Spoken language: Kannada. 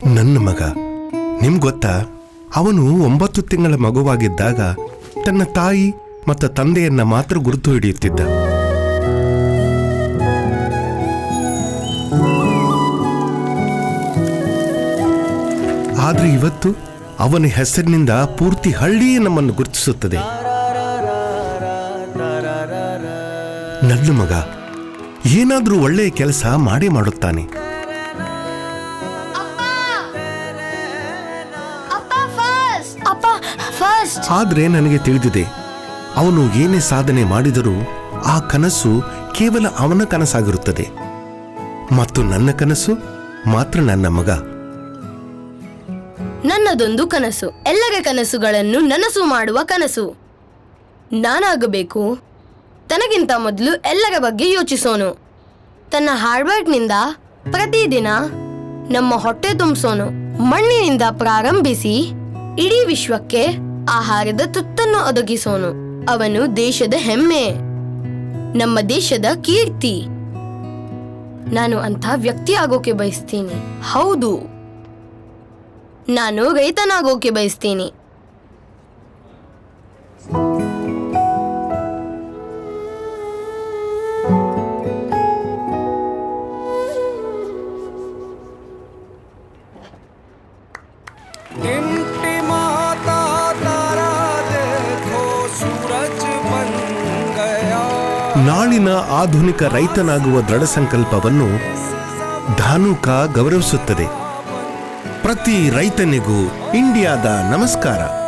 ನನ್ನ ಮಗ. ನಿಮ್ ಗೊತ್ತಾ? ಅವನು ಒಂಬತ್ತು ತಿಂಗಳ ಮಗುವಾಗಿದ್ದಾಗ ತನ್ನ ತಾಯಿ ಮತ್ತು ತಂದೆಯನ್ನ ಮಾತ್ರ ಗುರುತು ಹಿಡಿಯುತ್ತಿದ್ದ. ಆದ್ರೆ ಇವತ್ತು ಅವನ ಹೆಸರಿನಿಂದ ಪೂರ್ತಿ ಹಳ್ಳಿಯೇ ನಮ್ಮನ್ನು ಗುರುತಿಸುತ್ತದೆ. ನನ್ನ ಮಗ, ಏನಾದ್ರೂ ಒಳ್ಳೆಯ ಕೆಲಸ ಮಾಡೇ ಮಾಡುತ್ತಾನೆ. ಫಸ್ಟ್ ಆದ್ರೆ ನನಗೆ ತಿಳಿದಿದೆ ಅವನು ಏನೇ ಸಾಧನೆ ಮಾಡಿದರೂ ಆ ಕನಸು ಕೇವಲ ಅವನ ಕನಸಾಗಿರುತ್ತದೆ. ಮತ್ತು ನನ್ನ ಕನಸು ಮಾತ್ರ ನನ್ನ ಮಗ. ನನ್ನದೊಂದು ಕನಸು ಎಲ್ಲರ ಕನಸುಗಳನ್ನು ನನಸು ಮಾಡುವ ಕನಸು. ನಾನಾಗಬೇಕು ತನಗಿಂತ ಮೊದಲು ಎಲ್ಲರ ಬಗ್ಗೆ ಯೋಚಿಸೋನು. ತನ್ನ ಹಾರ್ಡ್ವರ್ಕ್ನಿಂದ ಪ್ರತಿದಿನ ನಮ್ಮ ಹೊಟ್ಟೆ ತುಂಬಿಸೋನು ಮಣ್ಣಿನಿಂದ ಪ್ರಾರಂಭಿಸಿ ಇಡೀ ವಿಶ್ವಕ್ಕೆ ಆಹಾರದ ತುತ್ತನ್ನು ಒದಗಿಸೋನು. ಅವನು ದೇಶದ ಹೆಮ್ಮೆ. ನಮ್ಮ ದೇಶದ ಕೀರ್ತಿ. ನಾನು ಅಂತ ವ್ಯಕ್ತಿ ಆಗೋಕೆ ಬಯಸ್ತೀನಿ. ಹೌದು. ನಾನು ರೈತನಾಗೋಕೆ ಬಯಸ್ತೀನಿ. ನಾಳಿನ ಆಧುನಿಕ ರೈತನಾಗುವ ದೃಢ ಸಂಕಲ್ಪವನ್ನು ಧಾನುಕ ಗೌರವಿಸುತ್ತದೆ. ಪ್ರತಿ ರೈತನಿಗೂ ಇಂಡಿಯಾದ ನಮಸ್ಕಾರ.